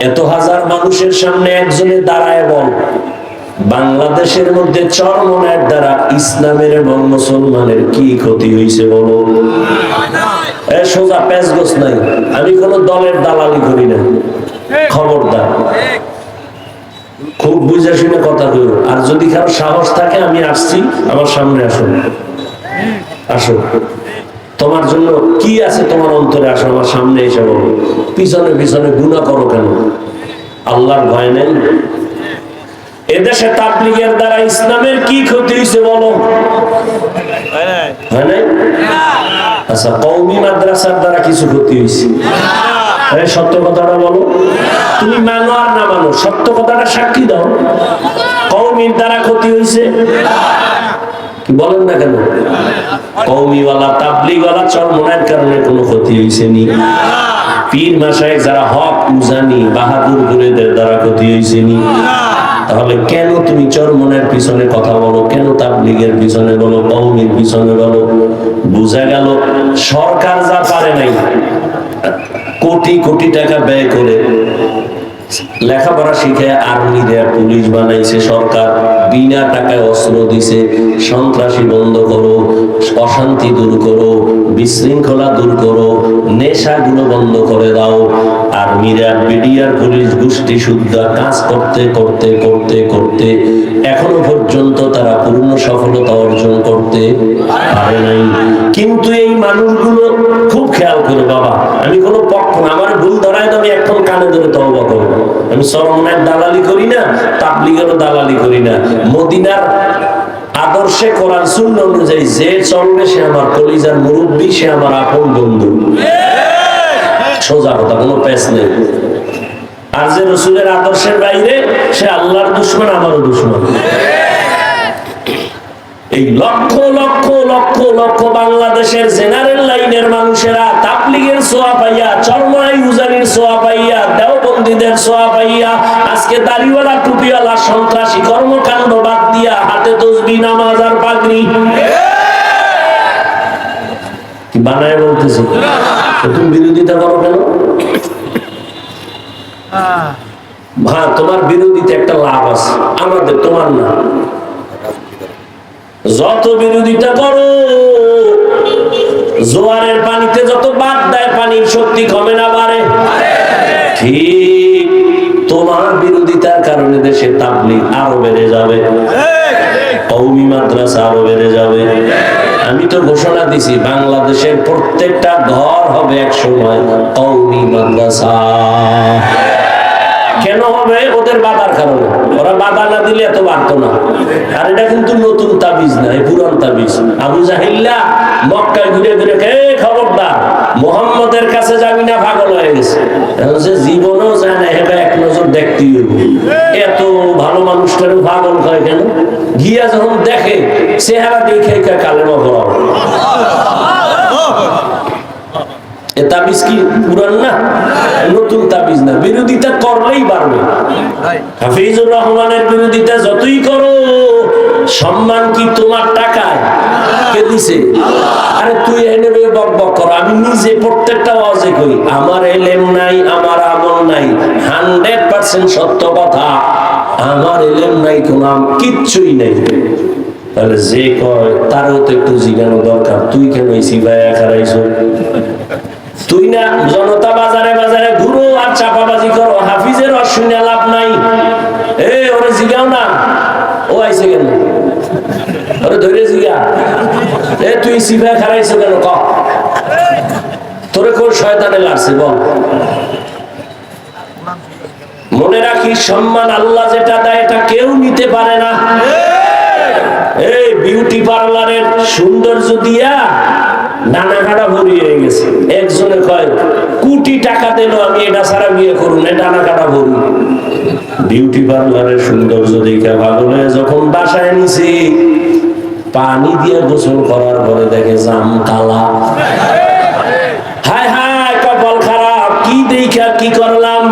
এত হাজার মানুষের সামনে একজনে দাঁড়ায় বল। বাংলাদেশের মধ্যে চরমনের দ্বারা ইসলামের এবং মুসলমানের কি ক্ষতি হয়েছে বলো? সোজা প্যাচ গোস নাই। আমি কোন দলের দালালি করি না। খবরদার। খুব বুঝে শুনে কথা কইব আর যদি কারও সাহস থাকে, আমি আসছি। আমার সামনে আসুন আসো। তোমার জন্য কি আছে তোমার অন্তরে আসো আমার সামনে এসে বলো। পিছনে পিছনে গুণা করো কেন? আল্লাহর ভয় নেই? এদেশে তাবলিগের দ্বারা ইসলামের কি ক্ষতি হয়েছে বলো? হয় আচ্ছা কৌমি মাদ্রাসার দ্বারা কিছু ক্ষতি হয়েছে? সত্য কথাটা বলো। তুমি মানো আর না মানো সত্য কথাটা সাক্ষী দাও। কৌমির দ্বারা ক্ষতি হয়েছে? বলেন না কেন? কৌমিওয়ালা তাবলিগওয়ালা, চরমনার কারণে কোনো ক্ষতি হয়েছে নি পীর মাসায় যারা হক উজানি, বাহাদুর দ্বারা ক্ষতি হয়েছে নি তাহলে কেন তুমি চরমনের পিছনে কথা বলো? কেন তাবলিগের পিছনে বলো? কৌমির পিছনে বলো? বোঝা গেল, সরকার যা পারে নাই, কোটি কোটি টাকা ব্যয় করে লেখাপড়া শিখে আর্মি দেয়া পুলিশ বানাইছে সরকার, বিনা টাকায় অস্ত্র দিছে, সন্ত্রাসী বন্ধ করো, অশান্তি দূর করো, বিশৃঙ্খলা দূর করো, নেশাগুলো বন্ধ করে দাও। আর্মিরা, বিডিআর, পুলিশ, গোষ্ঠী শুদ্ধা, কাজ করতে করতে করতে করতে, এখনও পর্যন্ত তারা পূর্ণ সফলতা অর্জন করতে পারে নাই। কিন্তু এই মানুষগুলো খুব খেয়াল করে বাবা, আমি কোনো পক্ষ আমার ভুল ধরায় তো আমি এখন কানে ধরে তওবা করব। আমি সরমনের দালালি করি না, তাবলিগেরও দালালি করি না। মদিনার আদর্শে কোরআন শূন্য অনুযায়ী যে চলবে সে আমার কলিজার মুরব্বী, সে আমার আপন বন্ধু। সোজা কথা, কোনো পেস নেই। আর যে রসুলের আদর্শের বাইরে, সে আল্লাহর দুশ্মন, আমারও দুশ্মন। এই লক্ষ লক্ষ লক্ষ লক্ষ বাংলাদেশের জেনারেল লাইনের মানুষেরা তাবলিগের সোয়া পাইয়া চরমাই উজানির সোয়া পাইয়া দেওবন্দীদের সোয়া পাইয়া আজকে দাড়িওয়ালা টুপিওয়ালা সন্ত্রাসী কর্মকাণ্ড বাদ দিয়া হাতে তসবি নামাজ আর পাগড়ি। কি বানায় বলতেছি? তুমি বিরোধিতা করো কেন? হ্যাঁ। তোমার বিরোধিতা একটা লাভ আছে। আমাদের তোমার না। যত বিরোধিতা করো, জোয়ারের পানিতে যত বাদ দেয়, পানির শক্তি কমে না বাড়ে। ঠিক তোমার বিরোধিতার কারণে দেশে তাবলিগ আরও বেড়ে যাবে। কৌমি মাদ্রাসা আরও বেড়ে যাবে। আমি তো ঘোষণা দিছি, বাংলাদেশের প্রত্যেকটা ঘর হবে এক সময় কৌমি মাদ্রাসা। কেন হবে? ওদের বাধার কারণে। ওরা বাধা না দিলে এত বাড়তো না। আর এটা কিন্তু নতুন তাবিজ না, এই পুরান তাবিজ। আবু জাহিল্লা মক্কায় ঘুরে ঘুরে কে খবরদার, মোহাম্মদের কাছে যাবি না, পাগল হয়ে গেছে। জীবনও যায় না এক নজর হইব। এত ভালো মানুষটারও পাগল হয় কেন? গিয়া যখন দেখে, চেহারা দেখে কালেমা এ তাবিজ কি পুরান না? নতুন তাবিজ না। বিরোধিতা করলেই পারবে হাফিজুর রহমানের বিরোধিতা যতই করো সম্মান কি তোমার টাকায়? কে দিছে? আরে তুই এনে বক বক কর। আমি নিজে প্রত্যেকটা ওয়াজে কই আমার এলেম নাই আমার আমল নাই। হান্ড্রেড পার্সেন্ট সত্য কথা। আমার এলেম নাই কোন কিচ্ছুই নেই। তাহলে যে কয় তারও তো একটু জিজ্ঞানো দরকার। তুই কেন এই সিবাই তুই না জনতা বাজারে বাজারে ঘুরো আর চাপাবাজি করো, হাফিজের অশুনে লাভ নাই। এ, ওরে জিগাও না। ও আইছে কেন? ওরে ধরে জিগা। এ, তুই সিফা খারাইছো কেন? ক। তোরে কোন শয়তানে লাগছে বল। মনে রাখিস, সম্মান আল্লাহ যেটা দেয়, এটা কেউ নিতে পারে না। এই বিউটি পার্লারের সৌন্দর্য দিয়া ডানা কাটা গেছে। একজনে কয়, কোটি টাকা আমি, এটা ছাড়া বিয়ে করুন বিউটি পার্লারের সৌন্দর্য দেখে যখন বাসায় নিছি, পানি দিয়ে গোসল করার পরে দেখে জাম কালা। হায় হায়, কপাল খারাপ, কি দেখা কি করলাম?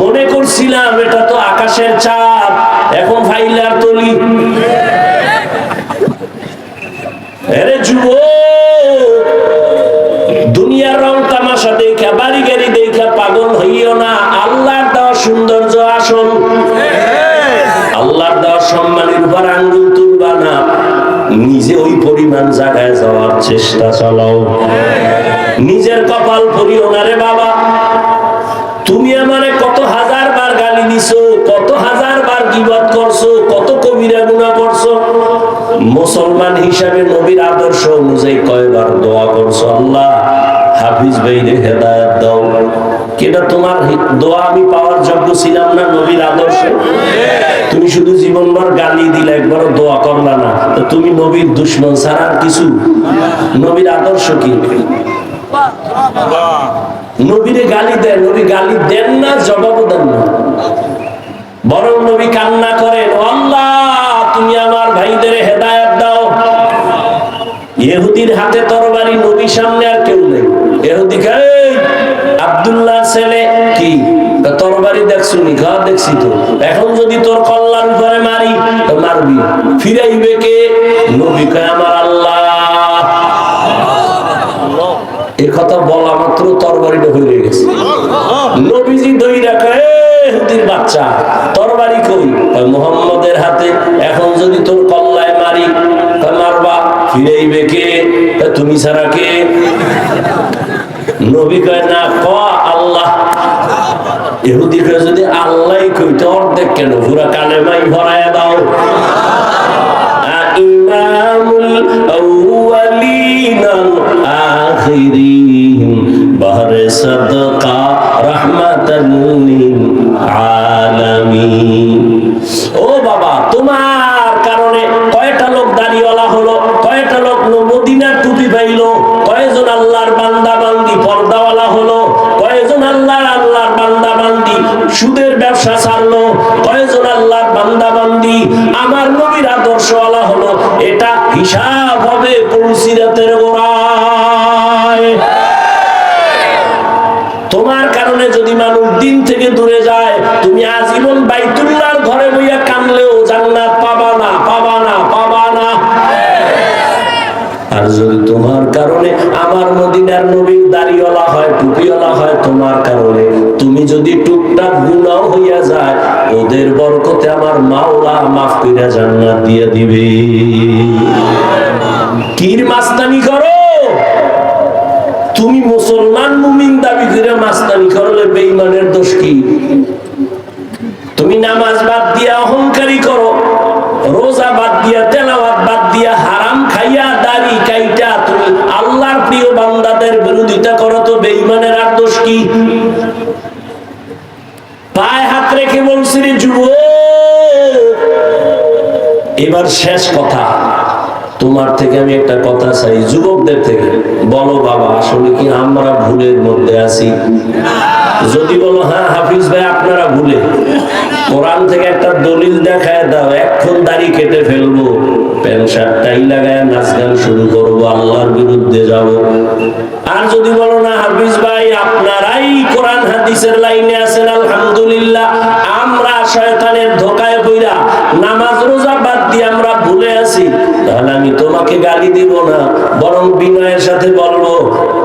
মনে করছিলাম, এটা তো আকাশের চাপ এখন ফাইলার তলি আরে যুব দুনিয়ার রং তামাশা দেখা, বাড়ি গাড়ি দেখা পাগল হইও না। সৌন্দর্য আসল। আল্লাহর দেওয়ার সম্মানের উপর আঙ্গুল তুলবা না। নিজে ওই পরিমাণ জায়গায় যাওয়ার চেষ্টা চালাও। নিজের কপাল পরিও না রে বাবা। তুমি আমারে মুসলমান হিসাবে নবীর আদর্শ অনুযায়ী কয়বার দোয়া করছ আল্লাহ? হাফিজ ভাইরে হেদায়েত দাও। কেটা তোমার দোয়া আমি পাওয়ার যোগ্য ছিলাম না নবীর আদর্শ? তুমি শুধু জীবনভর গালি দিলে একবার দোয়া করলা না। তো তুমি নবীর দুশ্মন ছাড়া কিছু? নবীর আদর্শ কি? নবীরে গালি দেন, নবী গালি দেন না, জবাবও দেন না। বরং নবী কান্না করেন ইহুদির হাতে তরবারি নবী সামনে আর কেউ নেই। কয়, "এই, ছেলে কি? তরবারি দেখছ নি? খা দেখছি তো। এখন যদি তোর কল্লার উপরে মারি তো মারবি। ফিরাইবে কে? নবী কয় আমার আল্লাহ। এ কথা বলা মাত্র তরবারিটা হয়ে গেছে। নবীজি দই রাখে হুদির বাচ্চা তরবারি কই? কয় মোহাম্মদের হাতে এখন যদি তোর কল্লায় মারি কয় ফিরাইবে কে? তুমি ছাড়া কে? নবী কয়, না, ক, আল্লাহ। ইহুদি কয়, যদি আল্লাহ কইতে অর্ধেক কেন? পুরা কালেমাই ভরায় দাও। বাহরে সুদের ব্যবসা ছাড়লো কয়জন আল্লাহর বান্দাবান্দি। আমার নবীর আদর্শওয়ালা হলো এটা হিসাব। আমার মাওলা মাফ করে জান্নাত দিয়ে দিবে। কির মাস্তানি করো? তুমি মুসলমান মুমিন দাবি করে মাস্তানি করলে বেঈমানের দোষ কি? তুমি নামাজ এবার শেষ কথা, তোমার থেকে আমি একটা কথা চাই, যুবকদের থেকে। বলো বাবা, আসলে কি আমরা ভুলের মধ্যে আছি? যদি বলো হ্যাঁ হাফিজ ভাই, আপনারা ভুলে। কোরআন থেকে একটা দলিল দেখায় দাও এখন দাড়ি কেটে ফেলব। প্যান্ট শার্টটাই লাগায় নাচ গান শুরু করব, আল্লাহর বিরুদ্ধে যাব। আর যদি বলো, না, হাফিজ ভাই, আপনারাই কোরআন হাদিসের লাইনে আছেন, আলহামদুলিল্লাহ। আমরা শয়তানের ধোকায় পইরা নামাজ, রোজা বাদ দিয়ে আমরা ভুলে আছি, তাহলে আমি তোমাকে গালি দিব না, বরং বিনয়ের সাথে বলব,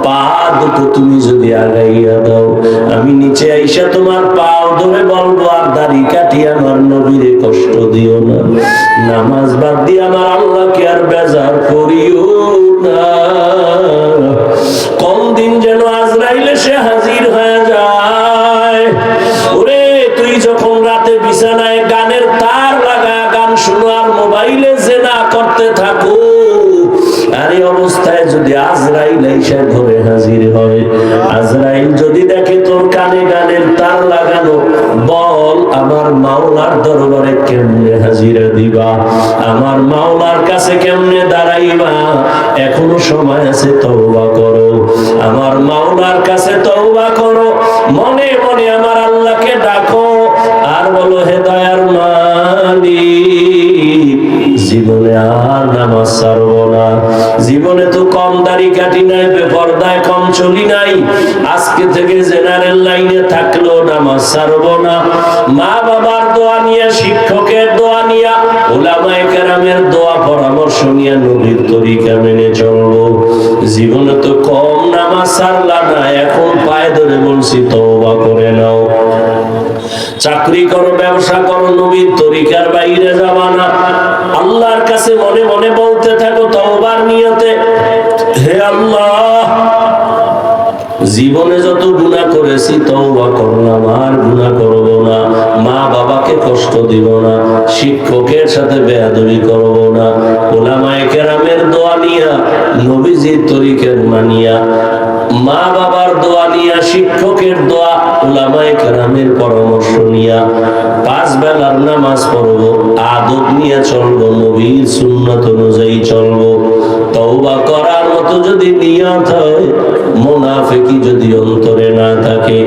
পা দুটো তুমি যদি আগাইয়া দাও, আমি নিচে আইসা তোমার পাও ধরে বলব, আর দাড়ি কাটি আমার নবীরে কষ্ট দিও না। নামাজ বাদ দিয়ে আমার আল্লাহকে আর বেজার করিও না। জীবনে তো কম দাড়ি কাটি নাই, বেপরদায় কম চলি নাই। আজকে থেকে জেনারেল লাইনে নামাজ ছাড়বো না। মা বাবার দোয়া নিয়ে, শিক্ষকের দোয়া নিয়া, ওলামায়ে কেরামের দোয়া পরামর্শ নিয়ে নবীর তরিকা মেনে চলবো। জীবনে তো কম নামাজ ছাড়লা না, এখন পায়ে ধরে বলছি, তওবা করে নাও। চাকরি করো, ব্যবসা করো, নবীর তরিকার বাইরে যাবা না। আল্লাহর কাছে মনে মনে বলতে থাকো, তওবার নিয়তে, হে আল্লাহ, জীবনে যত গুণা করেছি, তওবা করলাম আর গুণা করব না। মা বাবাকে কষ্ট দিব না, শিক্ষকের সাথে বেয়াদবি করব না। ওলামায়ে কেরামের দোয়া নিয়া, নবীজির তরিকের মানিয়া মা বাবার দোয়া নিয়া, শিক্ষকের দোয়া ওলামায়ে কেরামের পরামর্শ নিয়া, পাঁচ বেলার নামাজ পড়ব, আদব নিয়ে চলবো, নবীর সুন্নত অনুযায়ী চলবো। তওবা করার মতো যদি নিয়ত হয়, মোনাফেকি যদি অন্তরে না থাকে,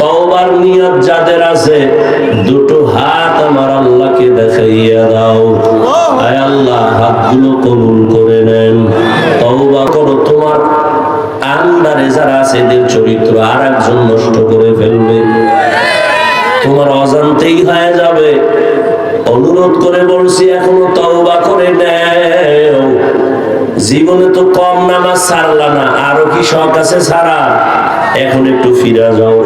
তওবার নিয়ত যাদের আছে, দুটো হাত আমার আল্লাহকে দেখাইয়া দাও। আয় আল্লাহ, হাতগুলো কবুল করে নেন। তওবা করো আন্ডারে যারা আছে, এদের চরিত্র আর একজন নষ্ট করে ফেলবে। তোমার অজান্তেই হয়ে যাবে। অনুরোধ করে বলছি, এখনও তওবা করে নেও। জীবনে তো কম নামাজ ছাড়লা না, আরও কি শখ আছে ছাড়া? এখন একটু ফিরা যাও।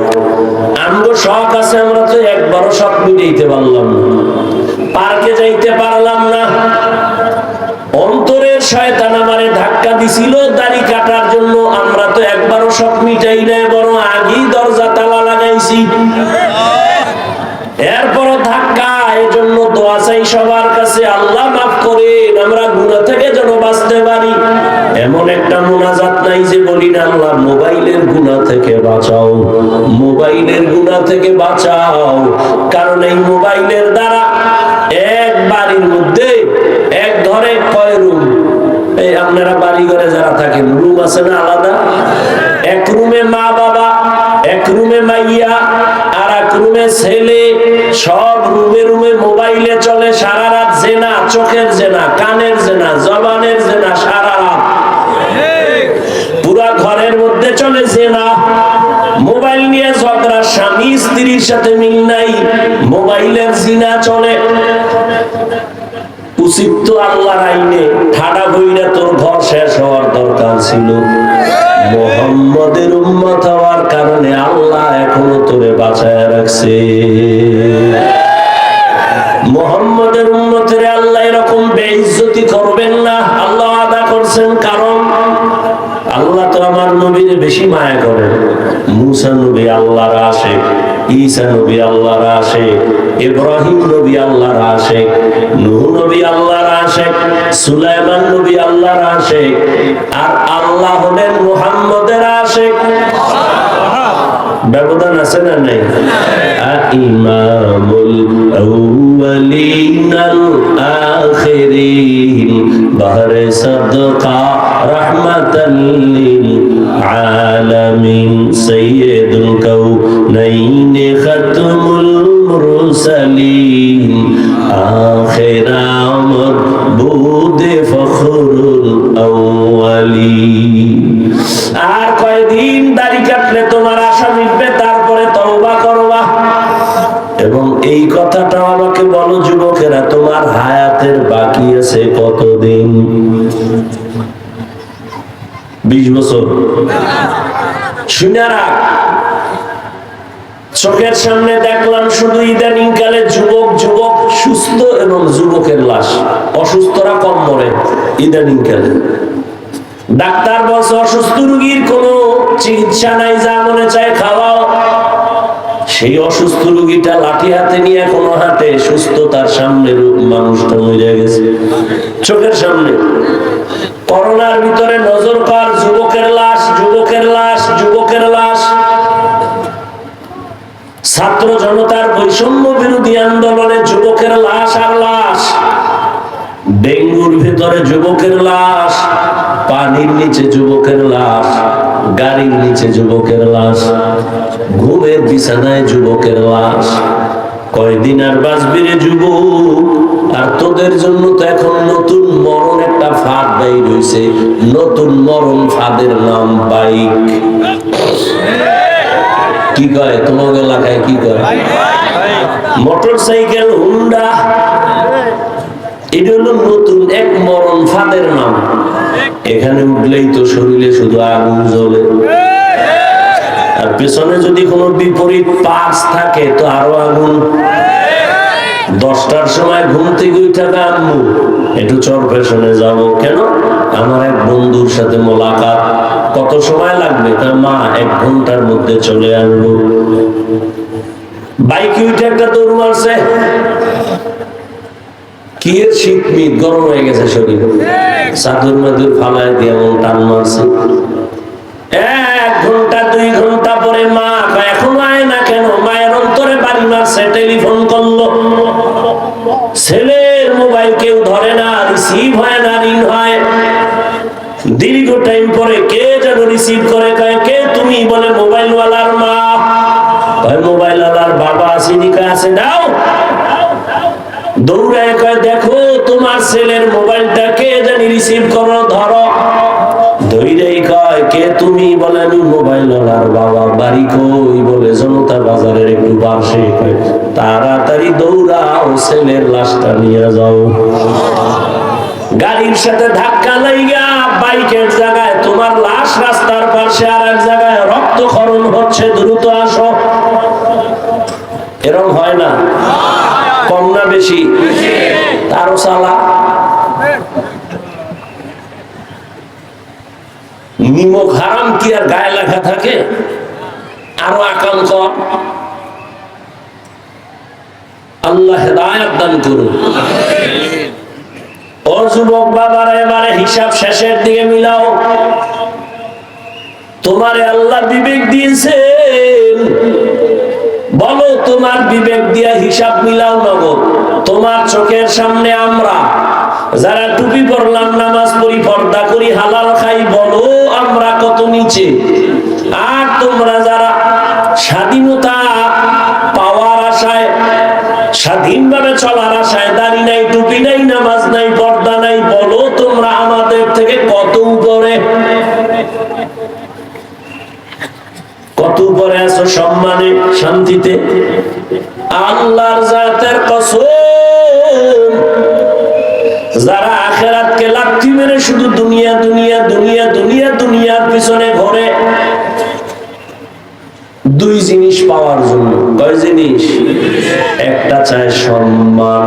আমগো শখ আছে, আমরা তো একবারও শখ মিটাইতে পারলাম না। পার্কে যাইতে পারলাম না। অন্তরের শয়তান আমারে ধাক্কা দিছিল, দাড়ি কাটার জন্য আমরা একবারও শখ মিটাই নাই, বরং আগেই দরজা তালা লাগাইছি। এরপরও ধাক্কা, এজন্য দোয়া চাই সবার কাছে, আল্লাহ মাফ করেন, আমরা গুণা থেকে যেন বাঁচতে পারি। এমন একটা মোনাজাত নাই যে বলি না, আল্লাহ, মোবাইলের গুণা থেকে বাঁচাও, মোবাইলের গুণা থেকে বাঁচাও। কারণ এই মোবাইলের দ্বারা এক বাড়ির মধ্যে এক ঘরে আপনারা বাড়ি ঘরে যারা থাকেন, রুম আছে না আলাদা? এক রুমে মা বাবা, এক রুমে মাইয়া, আর এক রুমে ছেলে। সব রুমে রুমে মোবাইলে চলে, সারা রাত জেনা, চোখের জেনা, কানের জেনা, জবানের জেনা, সারা রাত। পুরা ঘরের মধ্যে চলে জেনা। মোবাইল নিয়ে ঝগড়া স্বামী স্ত্রীর সাথে মিল নাই, মোবাইলের জিনা চলে। উচিত তো আল্লাহর আইনে ঠাডা বইরা তোর ঘর শেষ হওয়ার দরকার ছিল। মোহাম্মদের উম্মত হওয়ার কারণে আল্লাহ এখনও তোরে বাঁচায় রাখছে। মোহাম্মদের উম্মতের আল্লাহ এরকম বেইজ্জতি করবেন না। আল্লাহ আদা করছেন কারণ আল্লাহ তো আমার নবীর বেশি মায়া করেন মুসা নবী আল্লাহর আসে ঈসা নবী আল্লাহর আসে ইব্রাহিম নবী আল্লাহর আসে নূহ নবী আল্লাহর আসে সুলাইমান নবী আল্লাহর আসে আর আল্লাহ হলেন মুহাম্মদের আসে ব্যবধান আছে না নেই? ইমামুল আউয়ালিনাল আখিরিন বাহরে সাদকা রাহমাতাল লিল আলামিন সাইয়্যিদুল কাউনাইন খাতমুল মুরসালিন শুনে চোখের সামনে দেখলাম শুধু ইদানিং কালে যুবক যুবক, সুস্থ এবং যুবকের লাশ। অসুস্থরা কম মরে ইদানিং কালে ডাক্তার বলছে, অসুস্থ রুগীর কোনো চিকিৎসা নাই, যা মনে চায় খাওয়াও। সেই অসুস্থ রুগীটা লাঠি হাতে নিয়ে কোনো হাতে সুস্থতার সামনে রূপ- মানুষটা মরে গেছে। চোখের সামনে। করোনার ভিতরে নজর কর যুবকের লাশ বৈষম্য বিরোধী আন্দোলনে যুবকের লাশ আর লাশ, ডেঙ্গুর ভেতরে যুবকের লাশ, পানির নিচে যুবকের লাশ, গাড়ির নিচে যুবকের লাশ, ঘুমের বিছানায় যুবকের লাশ। কয়দিন আর বাঁচবি রে যুবক? আর তোদের জন্য তো এখন নতুন মরণ একটা ফাঁদ বাইর হইছে। নতুন মরণ ফাঁদের নাম বাইক। কি কয়? তোমার এলাকায় কি কয়? Motorcycle Honda. এটা হলো নতুন এক মরণ ফাঁদের নাম। এখানে উঠলেই তো শরীরে শুধু আগুন জ্বলে। আর পেছনে যদি কোনো বিপরীত পার্স থাকে, তো আরও আগুন। দশটার সময় ঘুম থেকে উঠে আম্মু, একটু চর পেছনে যাব। কেন? আমার এক বন্ধুর সাথে মোলাকাত। কত সময় লাগবে? তা মা, এক ঘণ্টার মধ্যে চলে আসব। বাইকে উঠে একটা দৌড় মারছে। কি শীত মিট, গরম হয়ে গেছে শরীর। মাদুর ফালায় দিয়ে এমন টান মারছে। এক ঘণ্টা, দুই ঘণ্টা পরে মা এখন আয় না কেন? মায়ের অন্তরে বাড়ি মারছে, টেলিফোন করল। ছেলের মোবাইল কেউ ধরে না রিসিভ হয় না রিং হয়। দীর্ঘ টাইম পরে কে যেন রিসিভ করে কে তুমি? বলে মোবাইল আছে, দাও। দৌড়ায় কয় দেখো, তোমার ছেলের মোবাইলটা কে জানি রিসিভ করো, ধরো। তাড়াতাড়ি গাড়ির সাথে ধাক্কা জায়গায় তোমার লাশ রাস্তার পাশে আর এক জায়গায় রক্তক্ষরণ হচ্ছে, দ্রুত আসো। হয় না? কম না বেশি? তারও সালা। নিমক হারাম কি আর গায়ে লেখা থাকে? আরও আকাঙ্ক আল্লাহ দান করুন। ও যুবক বাবারা, এবারে হিসাব শেষের দিকে মিলাও। তোমারে আল্লাহ বিবেক দিয়েছেন বলো তোমার বিবেক দিয়া হিসাব মিলাও নগদ তোমার চোখের সামনে আমরা যারা টুপি পরলাম, নামাজ পড়ি, পর্দা করি, হালাল খাই, বলো আমরা কত নিচে। আর তোমরা যারা স্বাধীনতা পাওয়ার আশায়, স্বাধীনভাবে চলার আশায় কত উপরে আছো সম্মানে, শান্তিতে। আল্লাহর জাতের কসম, যারা আখেরাতকে লাথি মেরে শুধু দুনিয়া দুনিয়া দুনিয়া দুনিয়া, দুনিয়ার পিছনে ঘোরে, দুই জিনিস পাওয়ার জন্য। কয় জিনিস? একটা চায় সম্মান,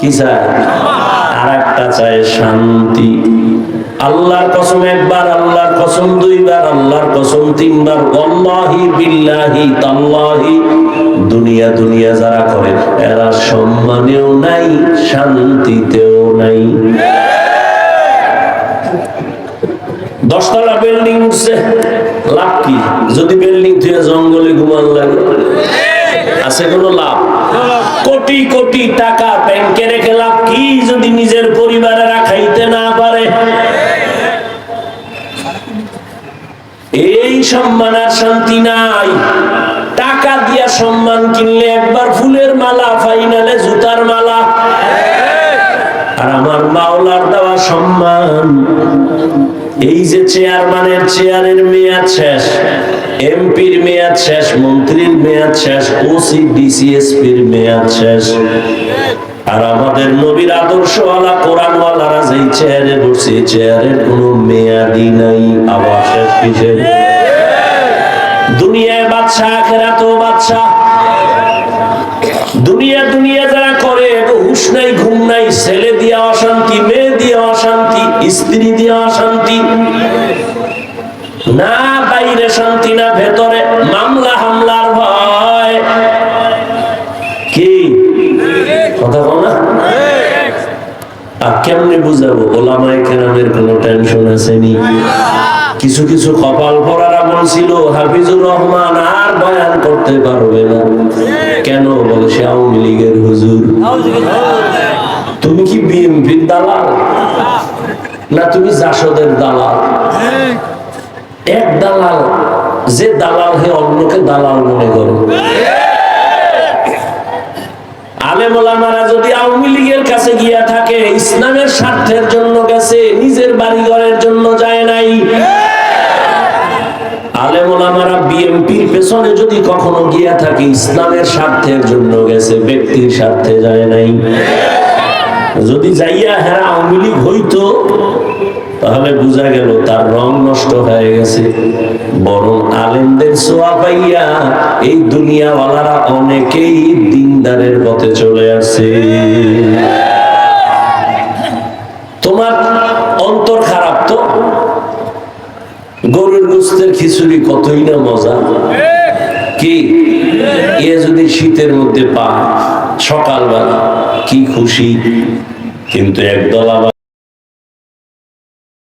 কি চায়? আর একটা চায় শান্তি। আল্লাহর কসম একবার, আল্লাহর কসম দুইবার, আল্লাহর কসম তিনবার। ওয়াল্লাহি বিল্লাহি তাল্লাহি। দুনিয়া দুনিয়া যারা করে, এরা সম্মানেও নাই, শান্তিতেও নাই। দশতলা বিল্ডিং উঠছে। লাভ কি? যদি বিল্ডিং থেকে জঙ্গলে ঘুমান লাগে। আছে কোনো লাভ? কোটি কোটি টাকা ব্যাংকে রেখে লাভ কি? যদি নিজের পরিবারে রাখাইতে না পারে এই সম্মান আর শান্তি নাই। টাকা দিয়া সম্মান কিনলে একবার ফুলের মালা, ফাইনালে জুতার মালা। আর আমার মাওলার দেওয়া সম্মান, এই যে চেয়ারম্যানের, চেয়ারের মেয়াদ শেষ, এমপির মেয়াদ শেষ, মন্ত্রীর মেয়াদ শেষ, ওসি ডিসিএসপির মেয়াদ শেষ। আর আমাদের নবীর আদর্শওয়ালা, কোরআনওয়ালারা যেই চেয়ারে বসে, চেয়ারের কোনো মেয়াদি নাই, আবার শেষ? দুনিয়ায় বাদশা, আখেরাতেও বাদশা। দুনিয়া দুনিয়া যারা করে হুশ নাই, ঘুম নাই, ছেলে দিয়া অশান্তি, মেয়ে দিয়া অশান্তি, স্ত্রী দিয়া অশান্তি। না বাইরে শান্তি, না ভেতরে মামলা, হামলার ভয়। কি? কথা বল না? আর কেমনে বুঝাবো? ওলামায় কেরামের কোনো টেনশন আসেনি কিছু কিছু কপাল পরারা বলছিল, হাফিজুর রহমান আর বয়ান করতে পারবে না। কেন বলে, সে আওয়ামী লীগের হুজুর। তুমি কি বিএনপির দালাল? না, তুমি জাসদের দালাল? এক দালাল, যে দালাল হে অন্যকে দালাল মনে করে। আলেমোলামারা যদি আওয়ামী লীগের কাছে গিয়া থাকে, ইসলামের স্বার্থের জন্য গেছে, নিজের বাড়িঘরের জন্য যায় নাই। বিএমপির পেছনে যদি কখনো গিয়া থাকে, ইসলামের স্বার্থের জন্য গেছে ব্যক্তির স্বার্থে যায় নাই। যদি যাইয়া হ্যাঁ আওয়ামী হইতো, তাহলে বোঝা গেল তার রং নষ্ট হয়ে গেছে। বরং আলেমদের সোয়া পাইয়া এই দুনিয়াওয়ালারা অনেকেই দিনদারের পথে চলে আসে। তোমার অন্তর গরুর খিচুড়ি কতই না মজা। কি? এ যদি শীতের মধ্যে পা, সকালবেলা, কি খুশি। কিন্তু একদল আবার